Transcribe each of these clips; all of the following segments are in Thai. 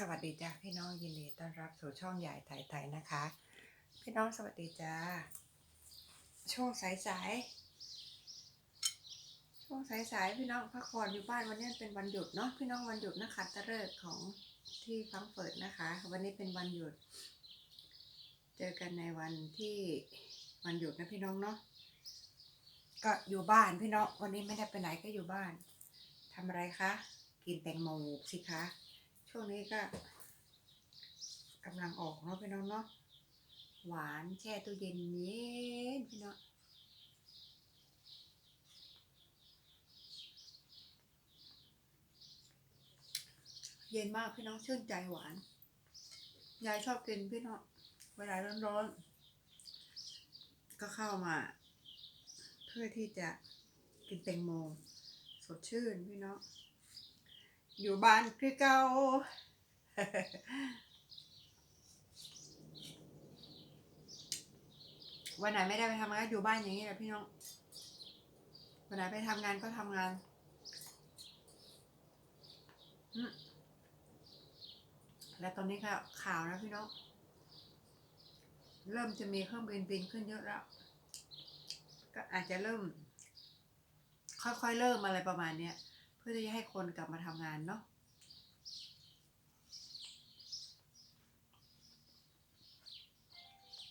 สวัสดีจ้าพี่น้องยินดีต้อนรับสู่ช่องใหญ่ไทยไทยนะคะ พี่น้องสวัสดีจ้าช่วงสายสายช่วงสายสายๆพี่น้องพักผ่อนอยู่บ้านวันนี้เป็นวันหยุดเนาะพี่น้องวันหยุดนะคะตะเลิกษ์ของที่ฟังเฟิร์ตนะคะ วันนี้เป็นวันหยุด เจอกันในวันที่วันหยุดนะพี่น้องเนาะก็อยู่บ้านพี่น้องวันนี้ไม่ได้ไปไหนก็อยู่บ้านทำอะไรคะกินแตงโมสิคะ ช่วงนี้ก็กำลังออกเนาะพี่น้องเนาะหวานแช่ตู้เย็นเย็นพี่น้องเย็นมากพี่น้องชื่นใจหวาน ยายชอบกินพี่น้องเวลาร้อนๆ ก็เข้ามา เพื่อที่จะกินแตงโมสดชื่นพี่น้อง อยู่บ้านคือเก่าวันไหนไม่ได้ไปทำงานอยู่บ้านอย่างนี้แหละพี่น้อง วันไหนไปทำงานก็ทำงานและตอนนี้ก็ข่าวนะพี่น้อง เริ่มจะมีเครื่องบินบินขึ้นเยอะแล้ว ก็อาจจะเริ่ม ค่อยๆเริ่มอะไรประมาณเนี้ย พื่อที่จะให้คนกลับมาทำงานเนาะ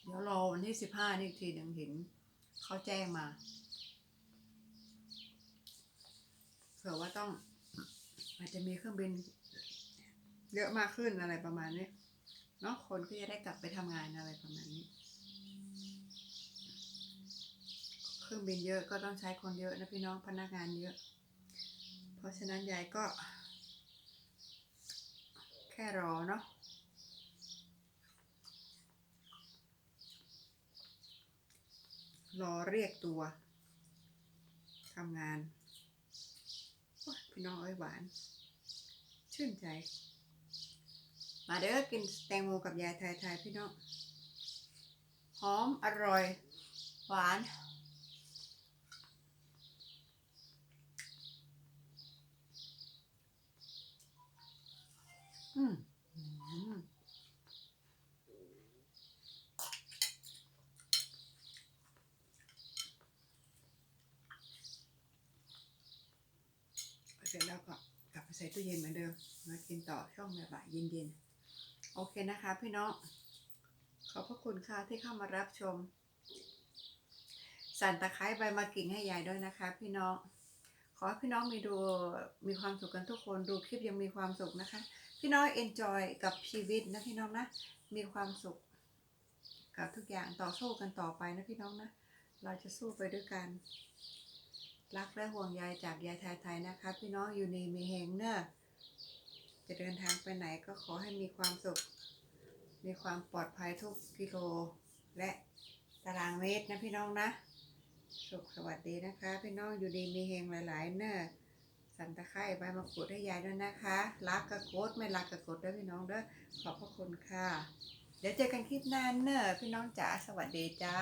เดี๋ยวรอวันที่สิบห้านี่ทีหนึ่งเห็นเขาแจ้งมาเผื่อว่าต้อง อาจจะมีเครื่องบิน เยอะมากขึ้นอะไรประมาณนี้เนาะคนก็จะได้กลับไปทำงานอะไรประมาณนี้ เครื่องบินเยอะก็ต้องใช้คนเยอะนะพี่น้องพนักงานเยอะ เพราะฉะนั้นยายก็ แค่รอเนาะรอเรียกตัวทำงานพี่น้องเอ้ยหวาน ชื่นใจ มาเด้อกินแตงโมกับยายไทยๆพี่น้อง หอมอร่อย หวาน อืมเสร็จแล้วก็กลับไปใส่ตู้เย็นเหมือนเดิม มากินต่อช่วงบ่ายๆเย็นๆ โอเคนะคะพี่น้อง ขอบพระคุณค่ะที่เข้ามารับชม สั่นตะไคร้ใบมะกิ่งให้ยายด้วยนะคะพี่น้อง อให้พี่น้องมีดูมีความสุขกันทุกคนดูคลิปยังมีความสุขนะคะ พี่น้องเอนจอยกับชีวิตนะพี่น้องนะมีความสุข กับทุกอย่างต่อสู้กันต่อไปนะพี่น้องนะ เราจะสู้ไปด้วยกัน รักและห่วงใยจากยายไทยๆนะคะ พี่น้องอยู่ในมีเฮงเนอะจะเดินทางไปไหนก็ขอให้มีความสุข มีความปลอดภัยทุกกิโลและตารางเมตรนะพี่น้องนะ สุขสวัสดีนะคะ พี่น้องอยู่ดีมีเฮงหลายๆ เนอะสันตะไคร้ใบมะกรูดให้ยายด้วยนะคะ รักกระโกดไม่รักกระโกดด้วยพี่น้องเด้อขอบพระคุณค่ะ เดี๋ยวเจอกันคลิปหน้าเนอะพี่น้องจ๋าสวัสดีจ้า